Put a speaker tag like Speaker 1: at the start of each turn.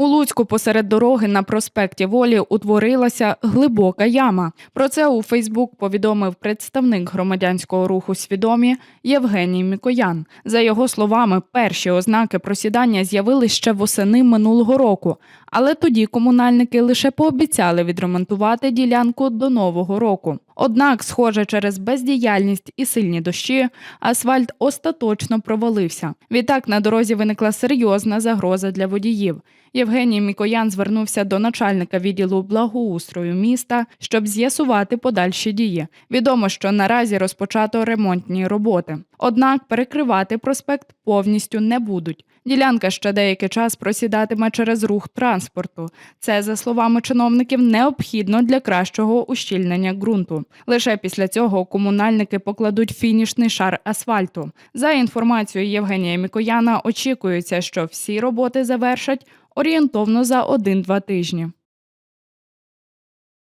Speaker 1: У Луцьку посеред дороги на проспекті Волі утворилася глибока яма. Про це у Фейсбук повідомив представник громадянського руху свідомі Євгеній Мікоян. За його словами, перші ознаки просідання з'явились ще восени минулого року, але тоді комунальники лише пообіцяли відремонтувати ділянку до нового року. Однак, схоже, через бездіяльність і сильні дощі асфальт остаточно провалився. Відтак на дорозі виникла серйозна загроза для водіїв. Євгеній Мікоян звернувся до начальника відділу благоустрою міста, щоб з'ясувати подальші дії. Відомо, що наразі розпочато ремонтні роботи. Однак перекривати проспект повністю не будуть. Ділянка ще деякий час просідатиме через рух транспорту. Це, за словами чиновників, необхідно для кращого ущільнення ґрунту. Лише після цього комунальники покладуть фінішний шар асфальту. За інформацією Євгенія Мікояна, очікується, що всі роботи завершать орієнтовно за 1-2 тижні.